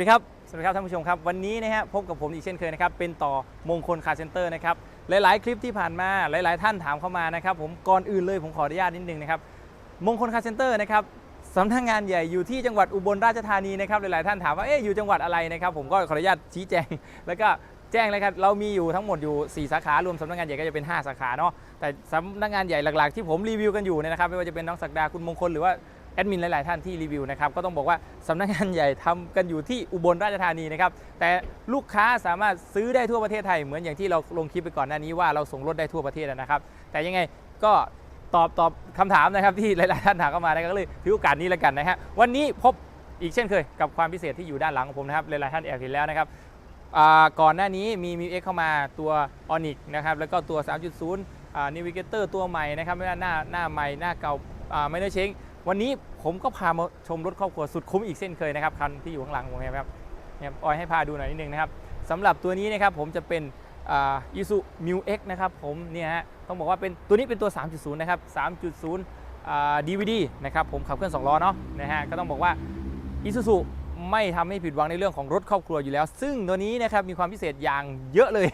สวัสดีครับ สวัสดีครับท่านผู้ชมครับ วันนี้นะฮะพบกับผมอีกเช่นเคยนะครับ เป็นต่อมงคลคาเซ็นเตอร์นะครับ หลาย ๆ คลิปที่ผ่านมา หลาย ๆ ท่านถามเข้ามานะครับ ผม ก่อนอื่นเลยผมขออนุญาตนิดนึงนะครับ มงคลคาเซ็นเตอร์นะครับสำนักงานใหญ่อยู่ที่จังหวัดอุบลราชธานีนะครับ หลาย ๆ ท่านถามว่า เอ๊ะอยู่จังหวัดอะไรนะครับ ผมก็ขออนุญาตชี้แจง แล้วก็แจ้งเลยครับ เรามีอยู่ทั้งหมดอยู่ 4 สาขา รวมสำนักงานใหญ่ก็จะเป็น 5 สาขาเนาะ แต่สำนักงานใหญ่หลัก ๆ ที่ผมรีวิวกันอยู่เนี่ยนะครับ ไม่ว่าจะเป็นน้องศักดาคุณมงคลหรือว่า แอดมินหลาย ๆ ท่านที่รีวิวนะครับก็ต้องบอกว่าสำนักงานใหญ่ทำกันอยู่ที่อุบลราชธานีนะครับแต่ลูกค้าสามารถซื้อได้ทั่วประเทศไทยเหมือนอย่างที่เราลงคลิปไปก่อนหน้านี้ว่าเราส่งรถได้ทั่วประเทศนะครับแต่ยังไงก็ตอบตอบคำถามนะครับที่หลาย ๆ ท่านถามเข้ามานะครับก็เลยถือโอกาสนี้แล้วกันนะฮะวันนี้พบอีกเช่นเคยกับความพิเศษที่อยู่ด้านหลังของผมนะครับหลาย ๆ ท่านแอบเห็นแล้วนะครับก่อนหน้านี้มีมิวเอ็กเข้ามาตัว o n i x นะครับแล้วก็ตัว 3.0อ่า Navigator ตัวใหม่นะครับไม่ว่าหน้าหน้าใหม่หน้าเก่าไม่ได้เช็ง วันนี้ผมก็พามาชมรถครอบครัวสุดคุ้มอีกเส้นเคยนะครับคันที่อยู่ข้างหลังผมนะครับเนี่ยออยให้พาดูหน่อยนิดนึงนะครับสำหรับตัวนี้นะครับผมจะเป็นอ่า Isuzu Mu X นะครับผมเนี่ยฮะต้องบอกว่าเป็นตัวนี้เป็นตัว 3.0 นะครับ 3.0ดีวีดีนะครับผมขับเคลื่อน2ล้อเนาะนะฮะก็ต้องบอกว่า Isuzu ไม่ทำให้ผิดหวังในเรื่องของรถครอบครัวอยู่แล้ว ซึ่งตัวนี้นะครับมีความพิเศษอย่างเยอะเลย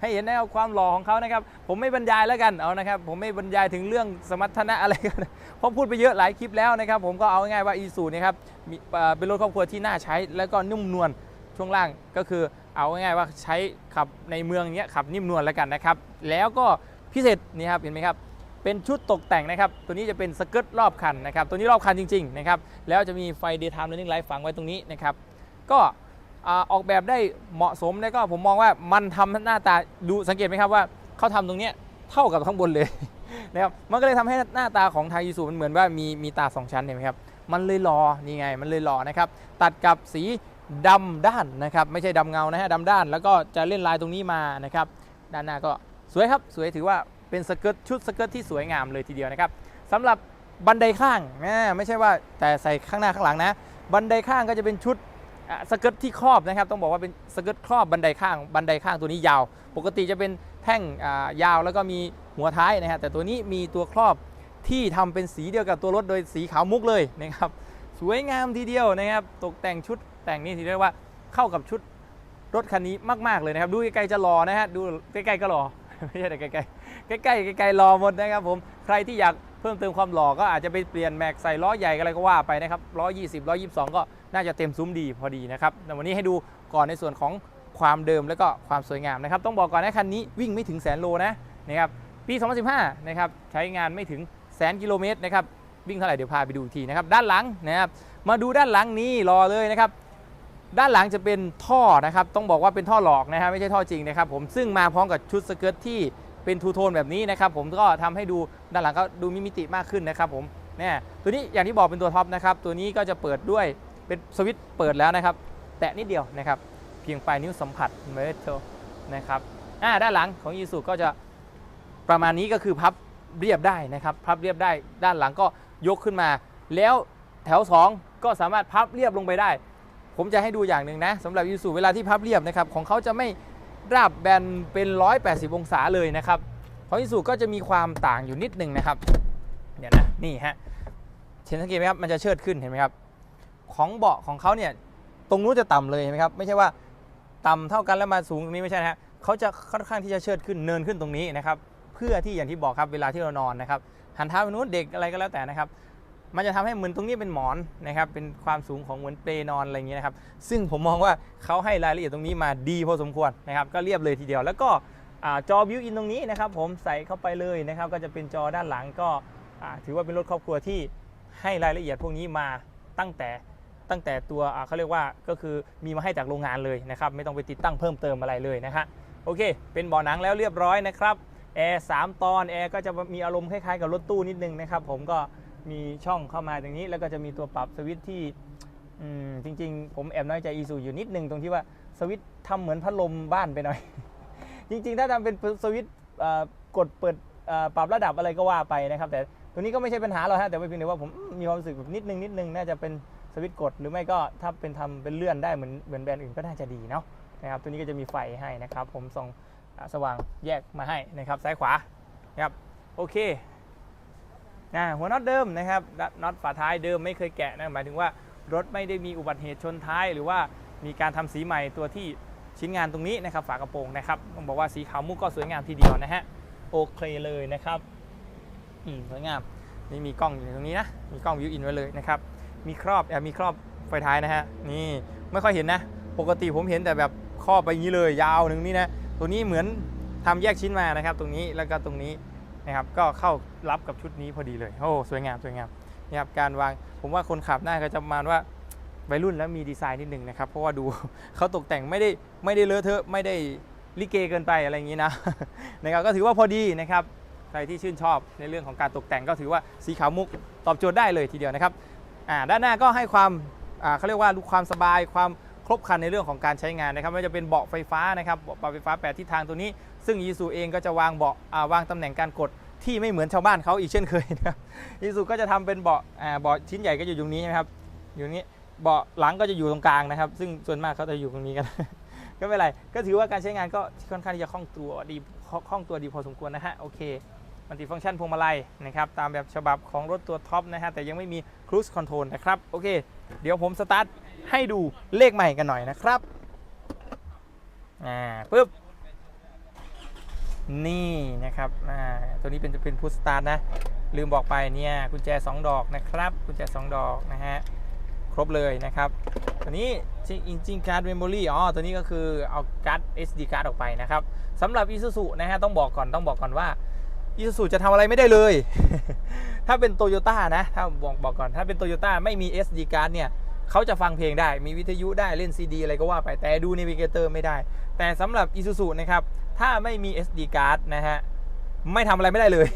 ให้เห็นได้ความหล่อของเขานะครับ ผมไม่บรรยายแล้วกันเอานะครับ ผมไม่บรรยายถึงเรื่องสมรรถนะอะไรกันเพราะพูดไปเยอะหลายคลิปแล้วนะครับ ผมก็เอาง่ายว่า Isuzu เนะครับมีเอ่อเป็นรถครอบครัวที่น่าใช้ แล้วก็นุ่มนวลช่วงล่างก็คือเอาง่ายๆว่าใช้ขับในเมืองเนี้ยขับนิ่มนวลแล้วกันนะครับ แล้วก็พิเศษนี่ครับเห็นไหมครับ เป็นชุดตกแต่งนะครับ ตัวนี้จะเป็นสเกิร์ตรอบคันนะครับ ตัวนี้รอบคันจริงๆนะครับ แล้วจะมีไฟ daytime running light ฝังไว้ตรงนี้นะครับ ก็ออกแบบได้เหมาะสมแล้วก็ผมมองว่ามันทำหน้าตาดูสังเกตไหมครับว่าเขาทำตรงเนี้ยเท่ากับข้างบนเลยนะครับมันก็เลยทำให้หน้าตาของไทยยูสุมันเหมือนว่ามีมีตาสองชั้นเห็นไหมครับมันเลยหลอนี่ไง มันเลยหล่อนะครับ ตัดกับสีดำด้านนะครับ ไม่ใช่ดำเงานะฮะดำด้าน แล้วก็จะเล่นลายตรงนี้มานะครับ ด้านหน้าก็สวยครับสวยถือว่า เป็นสเกิร์ตชุดสเกิร์ตที่สวยงามเลยทีเดียวนะครับสำหรับบันไดข้างอ่าไม่ใช่ว่าแต่ใส่ข้างหน้าข้างหลังนะ บันไดข้างก็จะเป็นชุดสเกิร์ตที่ครอบนะครับ ต้องบอกว่าเป็นสเกิร์ตครอบบันไดข้าง บันไดข้างตัวนี้ยาว ปกติจะเป็นแท่งยาวแล้วก็มีหัวท้ายนะฮะแต่ตัวนี้มีตัวครอบที่ทำเป็นสีเดียวกับตัวรถโดยสีขาวมุกเลยนะครับสวยงามทีเดียวนะครับ ตกแต่งชุดแต่งนี่ที่เรียกว่าเข้ากับชุดรถคันนี้มาก ๆ เลยนะครับ ดูไกล้ๆจะรอนะฮะดูใกล้ๆก็รอ ไม่ใช่แต่ไกลๆใกล้ๆไกลๆรอหมดนะครับผมใครที่อยากเพิ่มเติมความหล่อก็อาจจะไปเปลี่ยนแม็กใส่ล้อใหญ่อะไรก็ว่าไปนะครับล้อ20ล้อ22 ก็น่าจะเต็มซุ้มดีพอดีนะครับแต่วันนี้ให้ดูก่อนในส่วนของความเดิมแล้วก็ความสวยงามนะครับ ต้องบอกก่อนนะคันนี้วิ่งไม่ถึงแสนโลนะนะครับปี 2015 นะครับใช้งานไม่ถึงแสนกิโลเมตรนะครับวิ่งเท่าไหร่เดี๋ยวพาไปดูทีนะครับด้านหลังนะครับมาดูด้านหลังนี้รอเลยนะครับ ด้านหลังจะเป็นท่อนะครับ ต้องบอกว่าเป็นท่อหลอกนะครับไม่ใช่ท่อจริงนะครับผมซึ่งมาพร้อมกับชุดสเกิร์ตที่เป็นทูโทนแบบนี้นะครับผมก็ทำให้ดูด้านหลังก็ดูมีมิติมากขึ้นนะครับผมเนี่ยตัวนี้อย่างที่บอกเป็นตัวท็อปนะครับตัวนี้ก็จะเปิดด้วยเป็นสวิตช์เปิดแล้วนะครับ แตะนิดเดียวนะครับ เพียงปลายนิ้วสัมผัสเมทัลนะครับอ่าด้านหลังของยีสุก็จะประมาณนี้ก็คือพับเรียบได้นะครับ พับเรียบได้ด้านหลังก็ยกขึ้นมา แล้วแถว 2 ก็สามารถพับเรียบลงไปได้ ผมจะให้ดูอย่างหนึ่งนะสำหรับยูสุเวลาที่พับเรียบนะครับของเขาจะไม่ราบแบนเป็น 180 องศาเลยนะครับของยูสุก็จะมีความต่างอยู่นิดหนึ่งนะครับเดี๋ยวนะนี่ฮะเห็นสังเกตไหมครับมันจะเชิดขึ้นเห็นไหมครับของเบาะของเขาเนี่ยตรงนู้นจะต่ำเลยเห็นไหมครับไม่ใช่ว่าต่ำเท่ากันแล้วมาสูงตรงนี้ไม่ใช่นะฮะเขาจะค่อนข้างที่จะเชิดขึ้นเนินขึ้นตรงนี้นะครับเพื่อที่อย่างที่บอกครับเวลาที่เรานอนนะครับหันเท้าไปนู้นเด็กอะไรก็แล้วแต่นะครับ มันจะทำให้เหมือนตรงนี้เป็นหมอนนะครับ เป็นความสูงของเหมือนเปลนอนอะไรอย่างเงี้ยนะครับ ซึ่งผมมองว่าเขาให้รายละเอียดตรงนี้มาดีพอสมควรนะครับ ก็เรียบเลยทีเดียว แล้วก็จอบิวอินตรงนี้นะครับ ผมใส่เข้าไปเลยนะครับ ก็จะเป็นจอด้านหลังก็ถือว่าเป็นรถครอบครัวที่ให้รายละเอียดพวกนี้มาตั้งแต่ตั้งแต่ตัวเขาเรียกว่าก็คือมีมาให้จากโรงงานเลยนะครับ ไม่ต้องไปติดตั้งเพิ่มเติมอะไรเลยนะฮะโอเค เป็นเบาะหนังแล้วเรียบร้อยนะครับแอร์สามตอนแอร์ก็จะมีอารมณ์คล้ายๆกับรถตู้นิดนึงนะครับ ผมก็ มีช่องเข้ามาตรงนี้ แล้วก็จะมีตัวปรับสวิตช์ที่จริง ๆ ผมแอบน้อยใจอีซูอยู่นิดนึงตรงที่ว่าสวิตช์ทำเหมือนพัดลมบ้านไปหน่อย จริง ๆ ถ้าทำเป็นสวิตช์กดเปิดปรับระดับอะไรก็ว่าไปนะครับ แต่ตัวนี้ก็ไม่ใช่ปัญหาหรอกฮะแต่เพียงแต่ว่าผมมีความรู้สึกแบบนิดนึงนิดนึงน่าจะเป็นสวิตช์กดหรือไม่ก็ถ้าเป็นทำเป็นเลื่อนได้เหมือนเหมือนแบรนด์อื่นก็น่าจะดีเนาะนะครับตัวนี้ก็จะมีไฟให้นะครับ ผมส่องสว่างแยกมาให้นะครับซ้ายขวานะครับโอเค นะหัวน็อตเดิมนะครับน็อตฝาท้ายเดิมไม่เคยแกะนะหมายถึงว่ารถไม่ได้มีอุบัติเหตุชนท้าย หรือว่ามีการทำสีใหม่ตัวที่ชิ้นงานตรงนี้นะครับฝากระโปรงนะครับต้องบอกว่าสีขาวมุกก็สวยงามทีเดียวนะฮะโอเคเลยนะครับอืมสวยงามนี่มีกล้องอยู่ตรงนี้นะมีกล้องวิวอินไว้เลยนะครับมีครอบแอบมีครอบไฟท้ายนะฮะนี่ไม่ค่อยเห็นนะ ปกติผมเห็นแต่แบบครอบไปอย่างนี้เลยยาวหนึ่งนี่นะตัวนี้เหมือนทำแยกชิ้นมานะครับ ตรงนี้แล้วก็ตรงนี้ นะครับก็เข้ารับกับชุดนี้พอดีเลยโอ้สวยงามสวยงามนี่ครับการวางผมว่าคนขับหน่าจะประมาณว่าวัยรุ่นแล้วมีดีไซน์นิดหนึ่งนะครับเพราะว่าดูเขาตกแต่งไม่ได้ไม่ได้เลอะเทอะไม่ได้ลิเกเกินไปอะไรอย่างนี้นะนะครับก็ถือว่าพอดีนะครับใครที่ชื่นชอบในเรื่องของการตกแต่งก็ถือว่าสีขาวมุกตอบโจทย์ได้เลยทีเดียวนะครับด้านหน้าก็ให้ความเขาเรียกว่าความสบายความ รบครันในเรื่องของการใช้งานนะครับไม่ว่าจะเป็นเบาะไฟฟ้านะครับเบาะไฟฟ้าแปดทิศทางตัวนี้ ซึ่งยีซูเองก็จะวางเบาะวางตำแหน่งการกดที่ไม่เหมือนชาวบ้านเขาอีกเช่นเคยนะครับยีซูก็จะทำเป็นเบาะเบาะชิ้นใหญ่ก็อยู่ตรงนี้ใช่ไหมครับอยู่นี้เบาะหลังก็จะอยู่ตรงกลางนะครับ ซึ่งส่วนมากเขาจะอยู่ตรงนี้กัน ก็ไม่เป็นไร ก็ถือว่าการใช้งานก็ค่อนข้างที่จะคล่องตัวดีคล่องตัวดีพอสมควรนะฮะโอเคมันติฟังก์ชันพวงมาลัยนะครับตามแบบฉบับของรถตัวท็อปนะฮะแต่ยังไม่มี Cruise Control นะครับโอเค เดี๋ยวผมสตาร์ท ให้ดูเลขใหม่กันหน่อยนะครับอ่าปึ๊บนี่นะครับอ่าตัวนี้เป็นจะเป็นพุทสตาร์นะ ลืมบอกไปเนี่ยกุญแจ 2 ดอกนะครับกุญแจ 2 ดอกนะฮะครบเลยนะครับตัวนี้จริงๆการ์ดเมมโมรี่อ๋อตัวนี้ก็คือเอาการ์ด SD การ์ดออกไปนะครับสำหรับ Isuzu นะฮะต้องบอกก่อนต้องบอกก่อนว่า Isuzu จะทำอะไรไม่ได้เลย ถ้าเป็น Toyota นะถ้าบอกบอกก่อนถ้าเป็น Toyota ไม่มี SD การ์ดเนี่ย เขาจะฟังเพลงได้มีวิทยุได้เล่น CD อะไรก็ว่าไปแต่ดู Navigator ไม่ได้ แต่สำหรับ Isuzu นะครับถ้าไม่มี SD การ์ดนะฮะไม่ทำอะไรไม่ได้เลย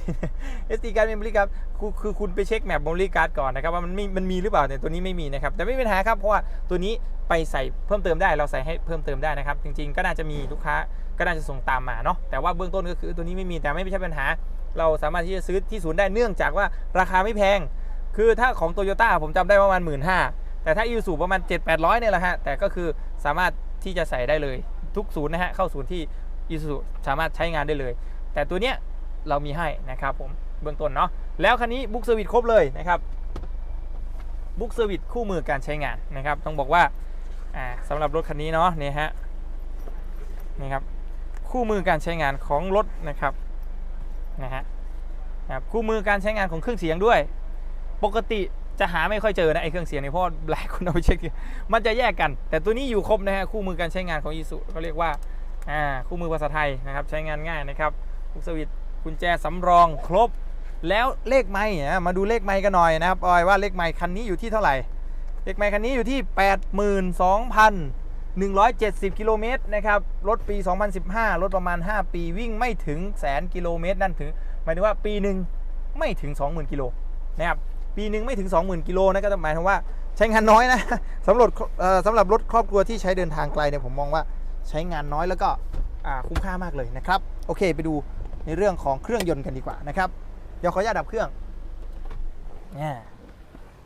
SD card memory ครับคือคือคุณไปเช็คแมป memory card ก่อนนะครับว่ามันมีมันมีหรือเปล่าแต่ตัวนี้ไม่มีนะครับแต่ไม่เป็นปัญหาครับเพราะว่าตัวนี้ไปใส่เพิ่มเติมได้เราใส่ให้เพิ่มเติมได้นะครับ จริงๆ ก็น่าจะมีลูกค้าก็น่าจะส่งตามมาเนาะแต่ว่าเบื้องต้นก็คือตัวนี้ไม่มีแต่ไม่ใช่ปัญหา เราสามารถที่จะซื้อที่ศูนย์ได้เนื่องจากว่าราคาไม่แพง คือถ้าของ Toyota ผมจำได้ว่าประมาณหมื่นห้า แต่ถ้า Isuzu ประมาณ 7 8 0 0เนี่ยแหละฮะแต่ก็คือสามารถที่จะใส่ได้เลยทุกศูนย์นะฮะเข้าศูนย์ที่ Isuzu สามารถใช้งานได้เลย แต่ตัวเนี้ยเรามีให้นะครับผมเบื้องต้นเนาะแล้วคันนี้บุ๊กเซอร์วิสครบเลยนะครับบุ๊กเซอร์วิสคู่มือการใช้งานนะครับต้องบอกว่าอ่าสำหรับรถคันนี้เนาะนี่ฮะนี่ครับคู่มือการใช้งานของรถนะครับนะฮะนะครับคู่มือการใช้งานของเครื่องเสียงด้วย ปกติ จะหาไม่ค่อยเจอนะไอเครื่องเสียงเนี่ยเพราะว่าหลายคนเอาไปเช็คมันจะแยกกัน แต่ตัวนี้อยู่ครบนะฮะคู่มือการใช้งานของอีสุเขาเรียกว่าอ่าคู่มือภาษาไทยนะครับใช้งานง่ายนะครับบุ๊กเซอร์วิสกุญแจสำรองครบ แล้วเลขไม่เนี่ยมาดูเลขไม่กันหน่อยนะครับออยว่าเลขไม่คันนี้อยู่ที่เท่าไหร่ เลขไม่คันนี้อยู่ที่ 82,170 กิโลเมตรนะครับรถปี 2015 รถประมาณ 5 ปีวิ่งไม่ถึงแสนกิโลเมตรนั่นถึงหมายถึงว่าปีหนึ่งไม่ถึง 20,000 กิโลนะครับ ปีหนึ่งไม่ถึง 20,000 กิโลนะก็หมายถึงว่าใช้งานน้อยนะสำหรับสำหรับรถครอบครัวที่ใช้เดินทางไกลเนี่ยผมมองว่าใช้งานน้อยแล้วก็คุ้มค่ามากเลยนะครับ โอเคไปดูในเรื่องของเครื่องยนต์กันดีกว่านะครับเดี๋ยวขออนุญาตดับเครื่องเนี่ย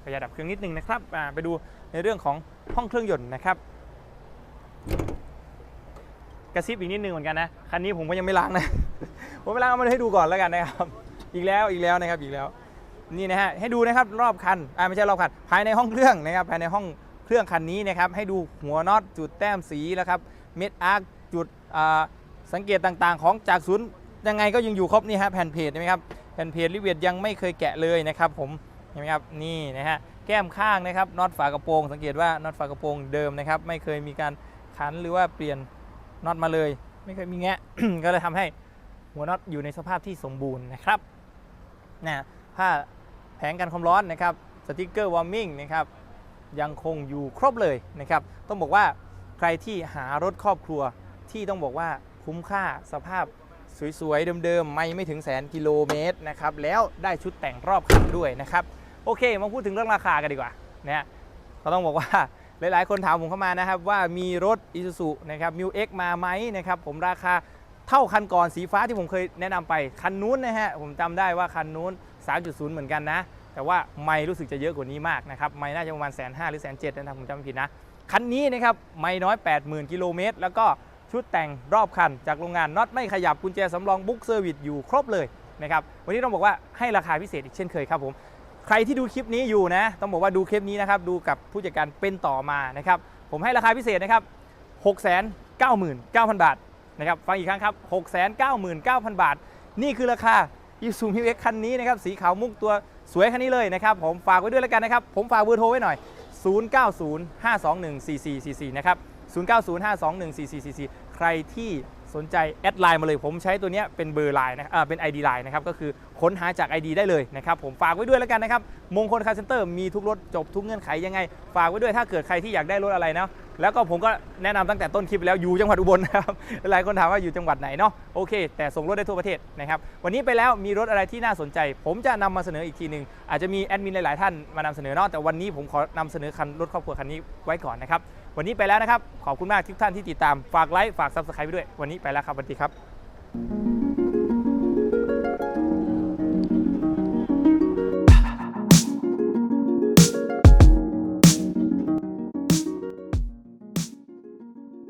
ขออนุญาตดับเครื่องนิดนึงนะครับไปดูในเรื่องของห้องเครื่องยนต์นะครับกระซิบอีกนิดนึงเหมือนกันนะคันนี้ผมก็ยังไม่ล้างนะผมไม่ล้างเอามาให้ดูก่อนแล้วกันนะครับ อีกแล้วอีกแล้วนะครับอีกแล้ว นี่นะฮะให้ดูนะครับรอบคันอ่าไม่ใช่รอบคันภายในห้องเครื่องนะครับภายในห้องเครื่องคันนี้นะครับให้ดูหัวน็อตจุดแต้มสีแล้วครับเม็ดอาร์คจุดอ่าสังเกตต่างๆ ของจากศูนย์ยังไงก็ยังอยู่ครบนี่ฮะแผ่นเพจใช่ไหมครับแผ่นเพจริเวียดยังไม่เคยแกะเลยนะครับผมเห็นไหมครับนี่นะฮะแก้มข้างนะครับน็อตฝากระโปรง สังเกตว่าน็อตฝากระโปรงเดิมนะครับไม่เคยมีการขันหรือว่าเปลี่ยนน็อตมาเลย ไม่เคยมีแงะก็เลยทำให้หัวน็อตอยู่ในสภาพที่สมบูรณ์นะครับนะผ้า แผงกันความร้อนนะครับสติกเกอร์วอร์มิ่งนะครับยังคงอยู่ครบเลยนะครับ ต้องบอกว่าใครที่หารถครอบครัวที่ต้องบอกว่าคุ้มค่าสภาพสวยๆ เดิมๆ ไม่ไม่ถึงแสนกิโลเมตรนะครับ แล้วได้ชุดแต่งรอบคันด้วยนะครับ โอเค มาพูดถึงเรื่องราคากันดีกว่านะฮะก็ต้องบอกว่าหลายๆ คนถามผมเข้ามานะครับ ว่ามีรถ Isuzu นะครับ m ิ X มาไหมนะครับ ผมราคาเท่าคันก่อนสีฟ้าที่ผมเคยแนะนำไปคันนู้นนะฮะผมจำได้ว่าคันนู้น 3.0 เหมือนกันนะ แต่ว่าไม่รู้สึกจะเยอะกว่านี้มากนะครับ ไม่น่าจะประมาณแสนห้าหรือแสนเจ็ดนะผมจำไม่ผิดนะ คันนี้นะครับไม่น้อย 80,000 กิโลเมตร แล้วก็ชุดแต่งรอบคัน จากโรงงานน็อตไม่ขยับกุญแจสำรองบุ๊กเซอร์วิสอยู่ครบเลยนะครับ วันนี้ต้องบอกว่าให้ราคาพิเศษอีกเช่นเคยครับผมใครที่ดูคลิปนี้อยู่นะ ต้องบอกว่าดูคลิปนี้นะครับดูกับผู้จัดการเป็นต่อมานะครับผมให้ราคาพิเศษนะครับ699,000 บาทนะครับฟังอีกครั้งครับ 699,000 บาท นี่คือราคา i s u m u x คันนี้นะครับสีขาวมุกตัวสวยคันนี้เลยนะครับผมฝากไว้ด้วยแล้วกันนะครับ ผมฝากเบอร์โทรไว้หน่อย 0905214444 นะครับ 0905214444 ใครที่สนใจแอดไลน์มาเลย ผมใช้ตัวเนี้ยเป็นเบอร์ไลน์นะอ่าเป็น ID ไลน์นะครับ ก็คือค้นหาจาก ID ได้เลยนะครับ ผมฝากไว้ด้วยแล้วกันนะครับ มงคลคาร์เซนเตอร์มีทุกรถจบทุกเงื่อนไขยังไง ฝากไว้ด้วยถ้าเกิดใครที่อยากได้รถอะไรนะ แล้วก็ผมก็แนะนำตั้งแต่ต้นคลิปไปแล้วอยู่จังหวัดอุบลนะครับหลายคนถามว่าอยู่จังหวัดไหนเนาะโอเค แต่ส่งรถได้ทั่วประเทศนะครับวันนี้ไปแล้วมีรถอะไรที่น่าสนใจ ผมจะนำมาเสนออีกทีหนึ่งอาจจะมีแอดมินหลาย ๆ ท่านมานำเสนอเนาะแต่วันนี้ผมขอนำเสนอคันรถครอบครัวคันนี้ไว้ก่อนนะครับวันนี้ไปแล้วนะครับขอบคุณมากทุกท่านที่ติดตามฝากไลค์ฝากซับสไครต์ไปด้วยวันนี้ไปแล้วครับสวัสดีครับ